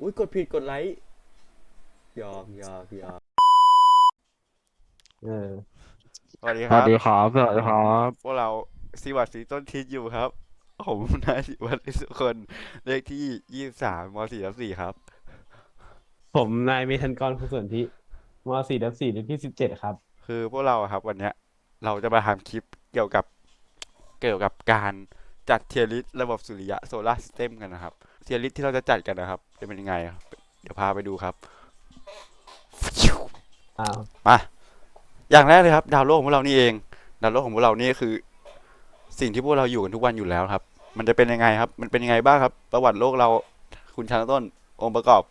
อุ้ยกดผิดกดไลค์หยอกหยอกหยอกเออสวัสดีสครัวับ สดีครับสวัสดีครับพวกเราสีวัดสีต้นทิศอยู่ครับ ผมนายสิวัตรสุคนเลขที่ยี่สามมสี่ทับสี่ครับ ผมนายเมธันกรคุณสนธิมสี่ดับสี่เลขที่สิบเจ็ดครับ คือพวกเราอะครับ วันเนี้ย เราจะมาทำคลิปเกี่ยวกับเกี่ยวกับการจัดเทียริสระบบสุริยะโซลาร์ซิสเต็มกันนะครับเทียริสที่เราจะจัดกันนะครับ จะเป็นยังไงครับเดี๋ยวพาไปดูครับอ้าวมาอย่างแรกเลยครับ ดาวโลกของพวกเรานี่เอง ดาวโลกของพวกเรานี่คือ สิ่งที่พวกเราอยู่กันทุกวันอยู่แล้วครับ มันจะเป็นยังไงครับ มันเป็นยังไงบ้างครับ ประวัติโลกเรา คุณชาญต้นองค์ประกอบ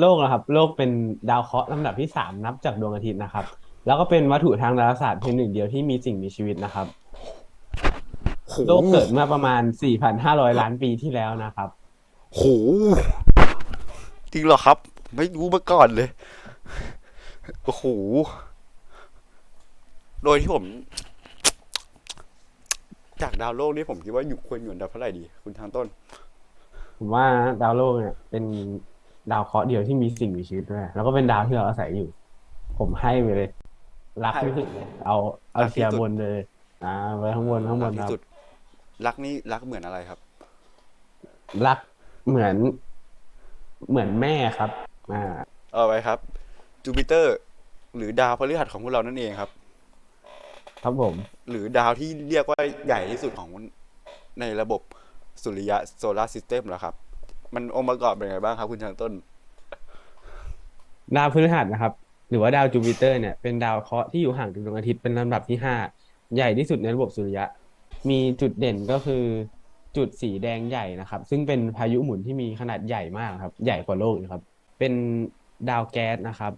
โลกนะครับ โลกเป็นดาวเคราะห์ลำดับที่สามนับจากดวงอาทิตย์นะครับ แล้วก็เป็นวัตถุทางดาราศาสตร์เพียงหนึ่งเดียวที่มีสิ่งมีชีวิตนะครับ โลกเกิดเมื่อประมาณ 4,500 ล้านปีที่แล้วนะครับ โหจริงเหรอครับ ไม่รู้มาก่อนเลย โอ้โห โดยที่ผม จากดาวโลกนี่ผมคิดว่าอยู่ควรอยู่อันดับเท่าไหร่ดี คุณทางต้น ผมว่าดาวโลกเนี่ย เป็นดาวเคราะห์เดียวที่มีสิ่งมีชีวิตด้วย แล้วก็เป็นดาวที่เราอาศัยอยู่ ผมให้ไปเลย รักที่สุดเลยเอาเอารักที่เทียร์สุดบนเลย อ่าไว้ข้างบนข้างบรันกคที่รับสุดรักนี่รักเหมือนอะไรครับ รัก เหมือน เหมือนแม่ครับ อ่า เอาไปครับจูปิเตอร์ หรือดาวพฤหัสของพวกเรานั่นเองครับ ครับผม หรือดาวที่เรียกว่าใหญ่ที่สุดของในระบบสุริยะโซลาร์ซิสเต็มแล้วครับ มันองค์ประกอบเป็นไงบ้างครับคุณชางต้น ดาวพฤหัสนะครับ หรือว่าดาวจูปิเตอร์เนี่ยเป็นดาวเคราะห์ที่อยู่ห่างจากดวงอาทิตย์เป็นลำดับที่ห้าใหญ่ที่สุดในระบบสุริยะ มีจุดเด่นก็คือ จุดสีแดงใหญ่นะครับ ซึ่งเป็นพายุหมุนที่มีขนาดใหญ่มากครับ ใหญ่กว่าโลกนะครับ เป็นดาวแก๊สนะครับ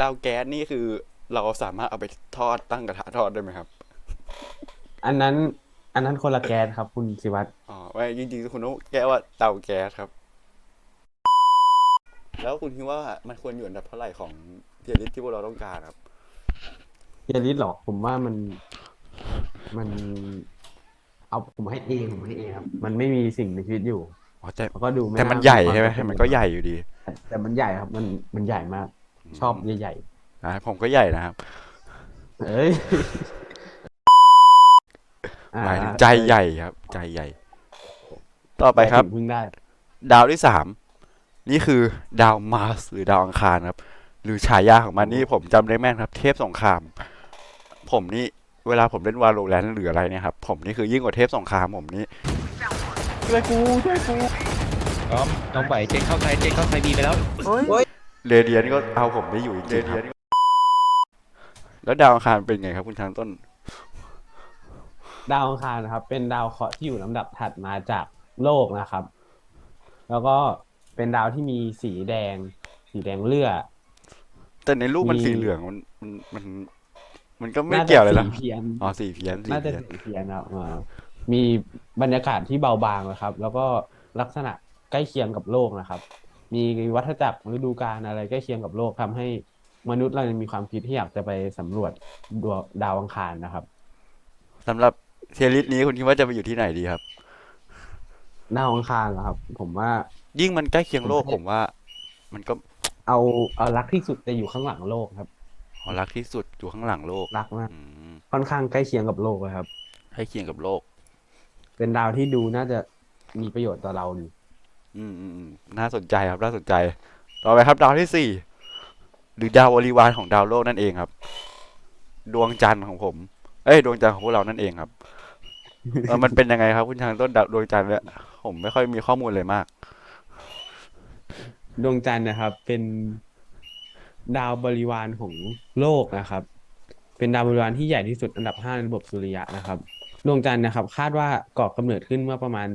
ดาวแก๊สนี่คือเราสามารถเอาไปทอดตั้งกระทะทอดได้ไหมครับ อันนั้น อันนั้นคนละแก๊สครับคุณสิวัตรอ๋อไม่จริงๆคุณต้องแก้ว่าเตาแก๊สครับ แล้วคุณคิดว่ามันควรอยู่อันดับเท่าไหร่ของเทียริสที่พวกเราต้องการครับเทียริสหรอผมว่ามันมัน เอาผมให้เองผมให้เองครับ มันไม่มีสิ่งมีชีวิตอยู่อ๋อแต่แล้วก็ดูไม่แต่มันน่าใหญ่ควาใช่ไหมจำเป็มันก็ใหญ่อยู่ดี แต่มันใหญ่ครับ มันมันใหญ่มาก ชอบใหญ่นะผมก็ใหญ่นะครับๆเอ้ยอ่หมายถึงใจใหญ่ครับ ใจใหญ่ ต่อไปครับถึงเพิ่งได้ ดาวที่สามนี่คือดาวมาร์สหรือดาวอังคารครับ หรือฉายาของมันนี่ผมจำได้แม่นครับ เทพสงคราม ผมนี่ เวลาผมเล่นวาโลแรนต์หรืออะไรเนี่ยครับผมนี่คือยิ่งกว่าเทพสงครามผมนี่ช่วยกูช่วยกูน้องน้องไหวเจ๊เข้าไทยเจ๊เข้าไทยดีไปแล้วเรเดียนก็เอาผมไม่อยู่จริงๆครับแล้วดาวอังคารเป็นไงครับคุณทางต้น ดาวอังคารนะครับ เป็นดาวเคราะห์ที่อยู่ลำดับถัดมาจากโลกนะครับ แล้วก็เป็นดาวที่มีสีแดง สีแดงเลือดแต่ในรูปมันมีสีเหลืองมันมันมัน มันก็ไม่น่าจะเกี่ยวเลยนะสีเพี้ยนอ๋อสีเพี้ยนสีน่าจะเพี้ยน สีเพี้ยนครับอ่ามีบรรยากาศที่เบาบางนะครับ แล้วก็ลักษณะใกล้เคียงกับโลกนะครับ มีวัฏจักรฤดูกาลอะไรใกล้เคียงกับโลกทำให้มนุษย์เรายังมีความคิดที่อยากจะไปสำรวจดวงดาวอังคารนะครับ สำหรับเทยริสนี้คุณคิดว่าจะไปอยู่ที่ไหนดีครับ ดาวอังคารเหรอครับ ผมว่า ยิ่งมันใกล้เคียงโลกผมผมว่า มันก็เอาเอารักที่สุดจะอยู่ข้างหลังโลกครับ อ๋อรักที่สุดอยู่ข้างหลังโลกรักมาก อืมค่อนข้างใกล้เคียงกับโลกเลยครับ ให้เคียงกับโลก เป็นดาวที่ดูน่าจะมีประโยชน์ต่อเราดีอืมอืมอืมน่าสนใจครับ น่าสนใจ ต่อไปครับดาวที่สี่หรือดาวบริวารของดาวโลกนั่นเองครับ ดวงจันทร์ของผม เอ้ยดวงจันทร์ของพวกเรานั่นเองครับเออมันเป็นยังไงครับ คุณทางต้นดาวดวงจันทร์เนี่ยผมไม่ค่อยมีข้อมูลเลยมาก ดวงจันทร์นะครับ เป็น ดาวบริวารของโลกนะครับ เป็นดาวบริวารที่ใหญ่ที่สุดอันดับห้าในระบบสุริยะนะครับดวงจันทร์นะครับ คาดว่าก่อกำเนิดขึ้นเมื่อประมาณ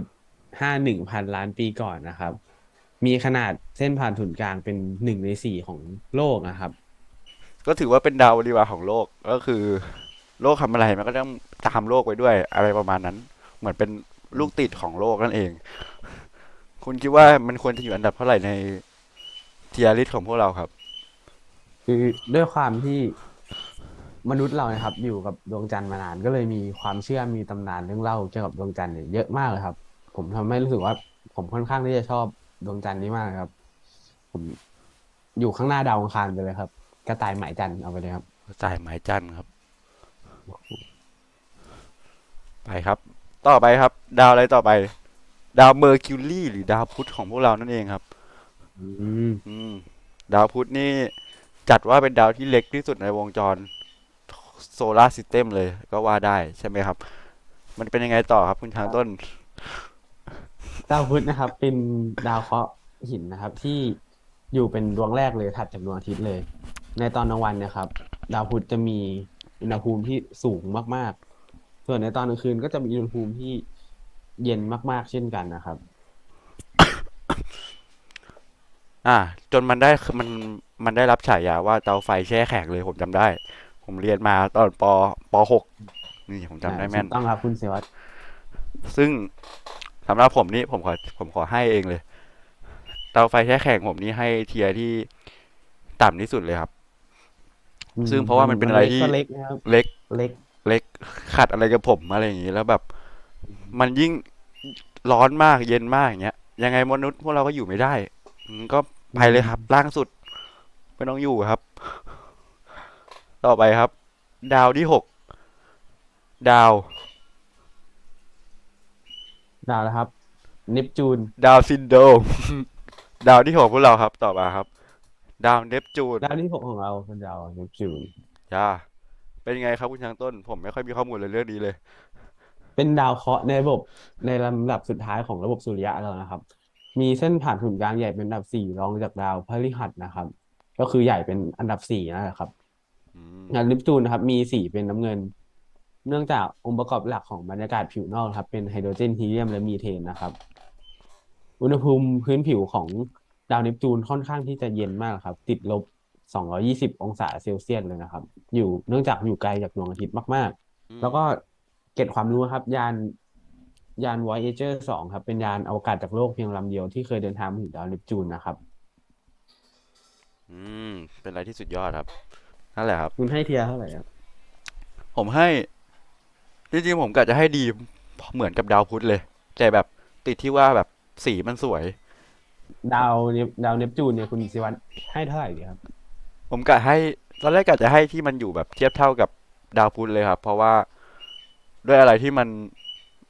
4.51 พันล้านปีก่อนนะครับ มีขนาดเส้นผ่านศูนย์กลางเป็นหนึ่งในสี่ของโลกนะครับ ก็ถือว่าเป็นดาวบริวารของโลกก็คือ โลกทำอะไรมันก็ต้องตามโลกไปด้วย อะไรประมาณนั้น เหมือนเป็นลูกติดของโลกนั่นเอง คุณคิดว่ามันควรจะอยู่อันดับเท่าไหร่ใน ยริสของพวกเราครับ คือด้วยความที่มนุษย์เรานะครับ อยู่กับดวงจันทร์มานานก็เลยมีความเชื่อมีตำนานเรื่องเล่าเกี่ยวกับดวงจันทร์เนี่ยเยอะมากเลยครับ ผมทำให้รู้สึกว่าผมค่อนข้างที่จะชอบดวงจันทร์นี้มากครับ ผมอยู่ข้างหน้าดาวอังคารไปเลยครับ กระต่ายหมายจันทร์เอาไปเลยครับจ่ายหมายจันทร์ครับ ไปครับ ต่อไปครับ ดาวอะไรต่อไป ดาวเมอร์คิวรีหรือดาวพุธของพวกเรานั่นเองครับ อืมอืมดาวพุธนี่จัดว่าเป็นดาวที่เล็กที่สุดในวงจรโซลาร์ซิสเต็มเลยก็ว่าได้ใช่ไหมครับ มันเป็นยังไงต่อครับคุณช้างต้น ดาวพุธนะครับ เป็นดาวเคราะห์หินนะครับ ที่อยู่เป็นดวงแรกเลยถัดจากดวงอาทิตย์เลย ในตอนกลางวันเนะครับ ดาวพุธจะมีอุณหภูมิที่สูงมาก ๆ ส่วนในตอนกลางคืนก็จะมีอุณหภูมิที่เย็นมาก ๆ เช่นกันนะครับ อ่า จนมันได้มันมันได้รับฉายาว่าเตาไฟแช่แข็งเลยผมจำได้ ผมเรียนมาตอนปปหกนี่ผมจำได้แม่น ถูกต้องครับคุณเสวัตซึ่งสำหรับผมนี่ผมขอผมขอให้เองเลย เตาไฟแช่แข็งผมนี่ให้เทียร์ที่ต่ำที่สุดเลยครับ ซึ่งเพราะว่ามันเป็นอะไรที่ก็เล็กนะครับเล็กเล็ก เล็กขัดอะไรกับผมอะไรอย่างนี้แล้วแบบ มันยิ่งร้อนมากเย็นมากอย่างเงี้ยยังไงมนุษย์พวกเราก็อยู่ไม่ได้อืม ก็ไปเลยครับ ล่างสุด ไม่ต้องอยู่ครับ ต่อไปครับ ดาวที่หก ดาว ดาวนะครับ เนปจูน ดาวซินโดรมดาวที่หกพวกเราครับ ต่อมาครับ ดาวเนปจูน ดาวที่หกของเราเป็นดาวเนปจูนจ้าเป็นไงครับคุณช้างต้น ผมไม่ค่อยมีข้อมูลเลยเรื่องนี้เลย เป็นดาวเคราะห์ในระบบในลำดับสุดท้ายของระบบสุริยะเรานะครับ มีเส้นผ่านศูนย์กลางใหญ่เป็นอันดับสี่รองจากดาวพฤหัสนะครับ ก็คือใหญ่เป็นอันดับสี่นั่นแหละครับงานลิปจูนนะครับ มีสีเป็นน้ำเงิน เนื่องจากองค์ประกอบหลักของบรรยากาศผิวนอกครับ เป็นไฮโดรเจนฮีเลียมและมีเทนนะครับ อุณหภูมิพื้นผิวของดาวเนปจูนค่อนข้างที่จะเย็นมากครับ ติดลบ 220 องศาเซลเซียสเลยนะครับ อยู่เนื่องจากอยู่ไกลจากดวงอาทิตย์มาก ๆ แล้วก็เก็บความรู้ครับ ยาน ยาน Voyager 2 ครับ เป็นยานอวกาศจากโลกเพียงลำเดียวที่เคยเดินทางมาถึงดาวเนปจูนนะครับ อืม เป็นอะไรที่สุดยอดครับ นั่นแหละครับ คุณให้เทียร์เท่าไหร่ครับ ผมให้ จริงๆ ผมกะจะให้ดีเหมือนกับดาวพุธเลย แต่แบบติดที่ว่าแบบสีมันสวย ดาวเนปดาวเนปจูนเนี่ยคุณสิวัตให้เท่าไหร่ดีครับ ผมกะให้ ตอนแรกกะจะให้ที่มันอยู่แบบเทียบเท่ากับดาวพุธเลยครับ เพราะว่าด้วยอะไรที่มัน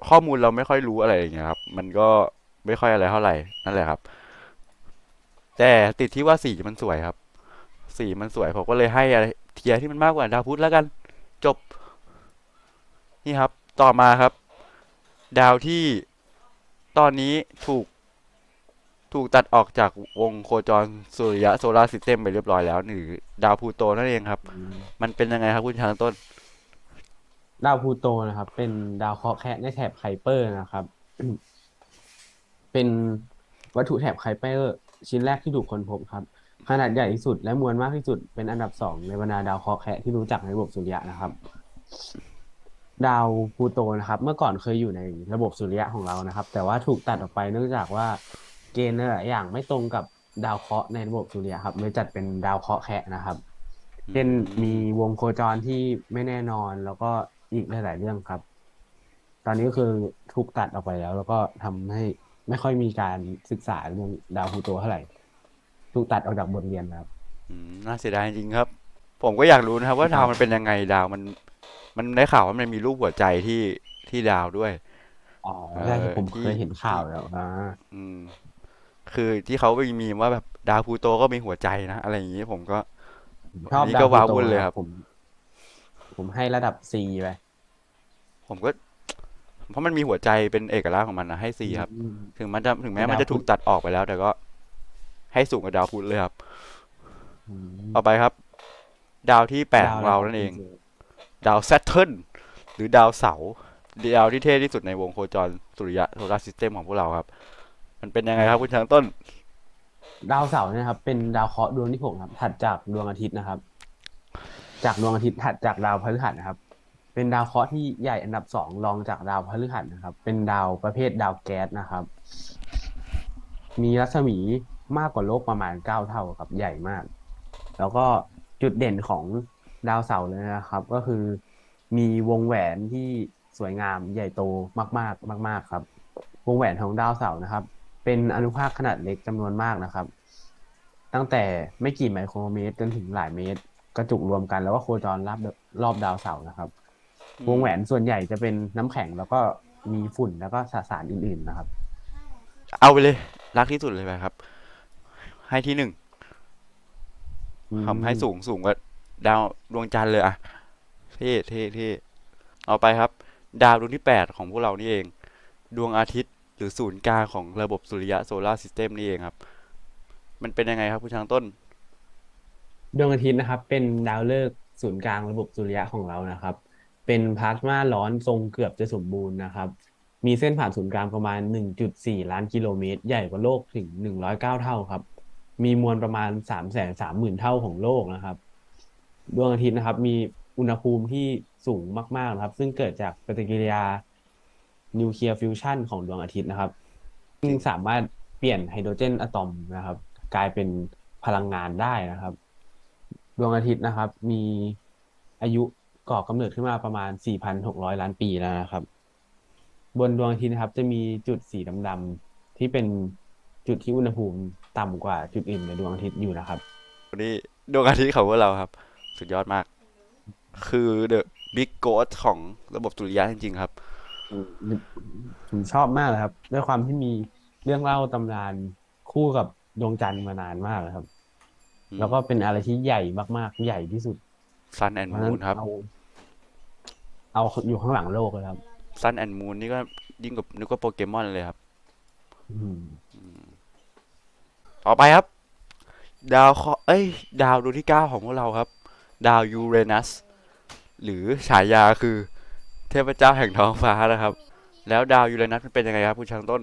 ข้อมูลเราไม่ค่อยรู้อะไรอย่างเงี้ยครับ มันก็ไม่ค่อยอะไรเท่าไหร่นั่นแหละครับ แต่ติดที่ว่าสีมันสวยครับ สีมันสวยผมก็เลยให้อะไรเทียร์ที่มันมากกว่าดาวพุธแล้วกัน จบ นี่ครับ ต่อมาครับ ดาวที่ตอนนี้ถูกถูกตัดออกจากวงโคจรสุริยะโซลาร์ซิสเต็มไปเรียบร้อยแล้วหรือดาวพลูโตนั่นเองครับ มันเป็นยังไงครับคุณช้างต้น ดาวพลูโตนะครับ เป็นดาวเคราะห์แคะในแถบไคเปอร์นะครับ เป็นวัตถุแถบไคเปอร์ชิ้นแรกที่ถูกค้นพบครับ ขนาดใหญ่ที่สุดและมวลมากที่สุดเป็นอันดับสองในบรรดาดาวเคราะห์แคะที่รู้จักในระบบสุริยะนะครับ ดาวพลูโตนะครับ เมื่อก่อนเคยอยู่ในระบบสุริยะของเรานะครับ แต่ว่าถูกตัดออกไปเนื่องจากว่าเกณฑ์หลายอย่างไม่ตรงกับดาวเคราะห์ในระบบสุริยะครับเลยจัดเป็นดาวเคราะห์แคะนะครับเช่นมีวงโคจรที่ไม่แน่นอนแล้วก็ อีกหลาย ๆ เรื่องครับ ตอนนี้ก็คือถูกตัดออกไปแล้ว แล้วก็ทำให้ไม่ค่อยมีการศึกษาเรื่องดาวพลูโตเท่าไหร่ ถูกตัดออกจากบทเรียนครับ อืมน่าเสียดายจริงๆครับ ผมก็อยากรู้นะครับ ว่าดาวมันเป็นยังไงดาวมันมันได้ข่าวว่ามันมีรูปหัวใจที่ที่ดาวด้วย อ๋อเออใช่ผมที่เคยเห็นข่าวแล้วอ่าอืม คือที่เขาไปมีมว่าแบบดาวพลูโตก็มีหัวใจนะอะไรอย่างนี้ผมก็ ชอบอันนี้ดาวก็พลูว้าโตวุ่นเลยนะครับ ผม ผมให้ระดับ C ไปผมก็ เพราะมันมีหัวใจเป็นเอกลักษณ์ของมันนะให้สี่ครับ อืม ถึงมันจะถึงแม้เป็นมันดาวจะถูกพุธตัดออกไปแล้ว แต่ก็ให้สูงกว่าดาวพุธเลยครับ อืมต่อไปครับ ดาวที่แปดดของวเราะคบนั่นเองคุณจดาว Saturn หรือดาวเสาร์ดาวที่เท่ที่สุดในวงโคจรสุริยะโซลาร์ซิสเต็มของพวกเราครับ มันเป็นยังไงครับคุณช้างต้น ดาวเสาร์เนะครับ เป็นดาวเคราะห์ดวงที่หกครับ ถัดจากดวงอาทิตย์นะครับ จากดวงอาทิตย์ถัดจากดาวพฤหัสนะครับ เป็นดาวเคราะห์ที่ใหญ่อันดับสองรองจากดาวพฤหัสนะครับ เป็นดาวประเภทดาวแก๊สนะครับ มีรัศมีมากกว่าโลกประมาณเก้าเท่าครับใหญ่มาก แล้วก็จุดเด่นของดาวเสาร์เลยนะครับ ก็คือมีวงแหวนที่สวยงามใหญ่โตมากๆ มาก ๆ ครับ วงแหวนของดาวเสาร์นะครับ เป็นอนุภาคขนาดเล็กจำนวนมากนะครับ ตั้งแต่ไม่กี่ไมโครเมตรจนถึงหลายเมตร ระจุกรวมกันแล้วก็โคจรรอบรอบดาวเสาร์นะครับ วงแหวนส่วนใหญ่จะเป็นน้ำแข็งแล้วก็มีฝุ่นแล้วก็สสารอื่นๆนะครับ เอาไปเลย รักที่สุดเลยไปครับ ให้ที่หนึ่งทำให้สูงสูงกว่าดาวดวงจันทร์เลยอะเท่เท่เท่เอาไปครับ ดาวดวงที่แปดของพวกเรานี่เอง ดวงอาทิตย์หรือศูนย์กลางของระบบสุริยะโซลาร์ซิสเต็มนี่เองครับ มันเป็นยังไงครับคุณช้างต้น ดวงอาทิตย์นะครับ เป็นดาวฤกษ์ศูนย์กลางระบบสุริยะของเรานะครับ เป็นพลาสมาร้อนทรงเกือบจะสมบูรณ์นะครับ มีเส้นผ่านศูนย์กลางประมาณ 1.4 ล้านกิโลเมตร ใหญ่กว่าโลกถึง 109 เท่าครับ มีมวลประมาณ 330,000 เท่าของโลกนะครับ ดวงอาทิตย์นะครับ มีอุณหภูมิที่สูงมากๆนะครับ ซึ่งเกิดจากปฏิกิริยานิวเคลียร์ฟิวชันของดวงอาทิตย์นะครับซึ่งสามารถเปลี่ยนไฮโดรเจนอะตอมนะครับ กลายเป็นพลังงานได้นะครับ ดวงอาทิตย์นะครับ มีอายุก่อกำเนิดขึ้นมาประมาณ 4,600 ล้านปีแล้วนะครับ บนดวงอาทิตย์นะครับ จะมีจุดสีดำๆที่เป็นจุดที่อุณหภูมิต่ำกว่าจุดอื่นในดวงอาทิตย์อยู่นะครับ วันนี้ดวงอาทิตย์ของพวกเราครับ สุดยอดมาก คือเดอะบิ๊กโกดของระบบสุริยะจริงๆครับ ผมชอบมากเลยครับ ด้วยความที่มีเรื่องเล่าตำนานคู่กับดวงจันทร์มานานมากเลยครับอืม แล้วก็เป็นอะไรที่ใหญ่มากๆ ใหญ่ที่สุดซันแอนเพด์ราะฉะมูนั้นนครับ เอาเอาอยู่ข้างหลังโลกเลยครับซันแอนด์มูนนี่ก็ยิ่งกว่านึกว่าโปเกมอนเลยครับอืมต่อไปครับ ดาวเคราะห์เอ้ย ดาวดวงที่เก้าของพวกเราครับ ดาวยูเรนัส หรือฉายาคือ เทพเจ้าแห่งท้องฟ้านะครับ แล้วดาวยูเรนัสมันเป็นยังไงครับคุณช้างต้น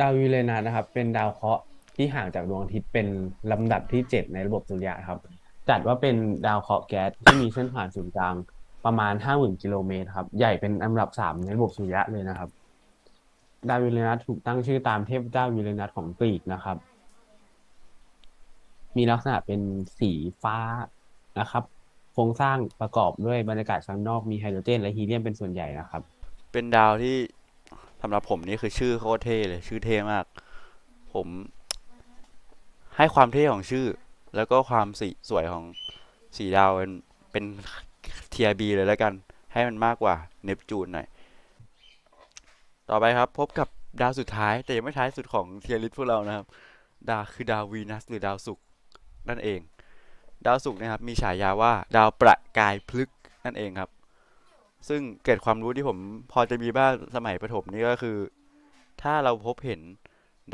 ดาวยูเรนัสนะครับ เป็นดาวเคราะห์ ที่ห่างจากดวงอาทิตย์เป็นลำดับที่เจ็ดในระบบสุริยะครับ จัดว่าเป็นดาวเคราะห์แก๊สที่มีเส้นผ่านศูนย์กลางประมาณห้าหมื่นกิโลเมตรครับ ใหญ่เป็นอันดับสามในระบบสุริยะเลยนะครับ ดาวยูเรนัสถูกตั้งชื่อตามเทพเจ้ายูเรนัสของกรีกนะครับ มีลักษณะเป็นสีฟ้านะครับ โครงสร้างประกอบด้วยบรรยากาศข้างนอกมีไฮโดรเจน และฮีเลียมเป็นส่วนใหญ่นะครับ เป็นดาวที่สำหรับผมนี่คือชื่อโคตรเท่เลย ชื่อเท่มาก ผม ให้ความเท่ของชื่อ แล้วก็ความสีสวยของสีดาวเป็นเป็นเทียบีเลยแล้วกัน ให้มันมากกว่าเนปจูนหน่อย ต่อไปครับพบกับดาวสุดท้าย แต่ยังไม่ท้ายสุดของเทียริสพวกเรานะครับ ดาวคือดาววีนัสหรือดาวศุกร์นั่นเอง ดาวศุกร์นะครับมีฉายาว่าดาวประกายพลึกนั่นเองครับ ซึ่งเกร็ดความรู้ที่ผมพอจะมีบ้างสมัยประถมนี่ก็คือ ถ้าเราพบเห็น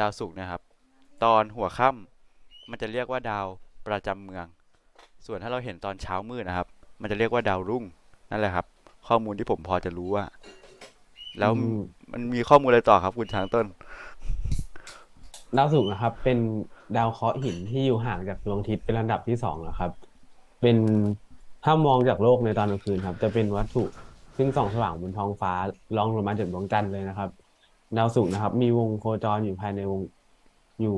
ดาวศุกร์นะครับ ตอนหัวค่ำ มันจะเรียกว่าดาวประจำเมือง ส่วนถ้าเราเห็นตอนเช้ามืดนะครับ มันจะเรียกว่าดาวรุ่งนั่นแหละครับ ข้อมูลที่ผมพอจะรู้ว่า แล้วอืมมันมีข้อมูลอะไรต่อครับ คุณช้างต้น ดาวศุกร์นะครับ เป็นดาวเคราะห์หินที่อยู่ห่างจากดวงอาทิตย์เป็นลำดับที่สองนะครับ เป็นถ้ามองจากโลกในตอนกลางคืนครับ จะเป็นวัตถุซึ่งส่องสว่างบนท้องฟ้ารองลงมาจากดวงจันทร์เลยนะครับ ดาวศุกร์นะครับ มีวงโคจรอยู่ภายในวง อยู่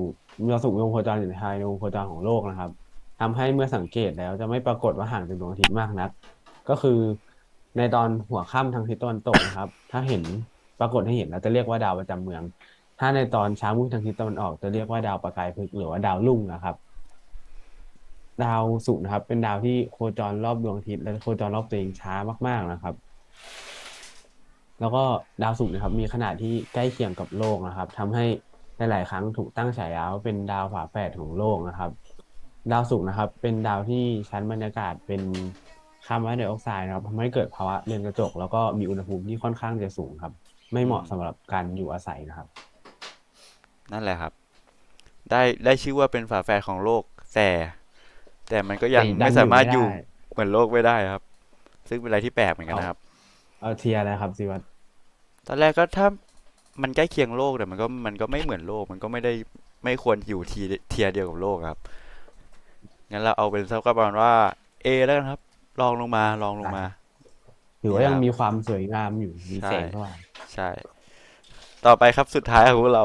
ดาวศุกร์มีวงโคจรอยู่ภายในวงโคจรของโลกนะครับทำให้เมื่อสังเกตแล้วจะไม่ปรากฏว่าห่างจากดวงอาทิตย์มากนัก ก็คือในตอนหัวค่ำทางทิศตะวันตกนะครับ ถ้าเห็นปรากฏให้เห็นเราจะเรียกว่าดาวประจำเมือง ถ้าในตอนเช้ามืดทางทิศตะวันออก จะเรียกว่าดาวประกายพฤกษ์หรือว่าดาวรุ่งนะครับ ดาวศุกร์นะครับ เป็นดาวที่โคจรรอบดวงอาทิตย์และโคจรรอบตัวเองช้ามาก ๆนะครับ แล้วก็ดาวศุกร์นะครับ มีขนาดที่ใกล้เคียงกับโลกนะครับทำให้ หลาย ๆ ครั้งถูกตั้งฉายาว่าเป็นดาวฝาแฝดของโลกนะครับ ดาวศุกร์นะครับ เป็นดาวที่ชั้นบรรยากาศเป็นคาร์บอนไดออกไซด์นะครับทำให้เกิดภาวะเรือนกระจก แล้วก็มีอุณหภูมิที่ค่อนข้างจะสูงครับ ไม่เหมาะสำหรับการอยู่อาศัยนะครับ นั่นแหละครับ ได้ได้ชื่อว่าเป็นฝาแฝดของโลกแต่ แต่มันก็ยังแต่ดันไม่สามารถออยู่ยู่ไม่ได้เหมือนโลกไม่ได้ครับ ซึ่งเป็นอะไรที่แปลกเหมือนกันนะครับ เอาเทียร์อะไรครับสิวัตรตอนแรกก็ถ้า มันใกล้เคียงโลกแต่มันก็มันก็ไม่เหมือนโลก มันก็ไม่ได้ไม่ควรอยู่ทีเทียร์เดียวกับโลกครับงั้นเราเอาเป็นสักประมาณว่า A แล้วกันครับลองลงมาลองลงมาถือว่าเนี่ยยังมีความสวยงามอยู่มีใช่แสงสว่างใช่ ต่อไปครับสุดท้ายของพวกเรา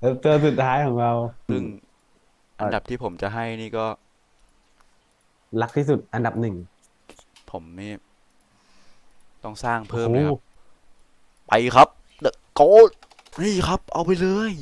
แล้วตัวสุดท้ายของเราซึ่งเอ่ออัอันดับที่ผมจะให้นี่ก็ รักที่สุดอันดับหนึ่ง ผมนี่ ต้องสร้างเพิ่มเลยครับโไปครับเดอะโกนี่ครับ เอาไปเลย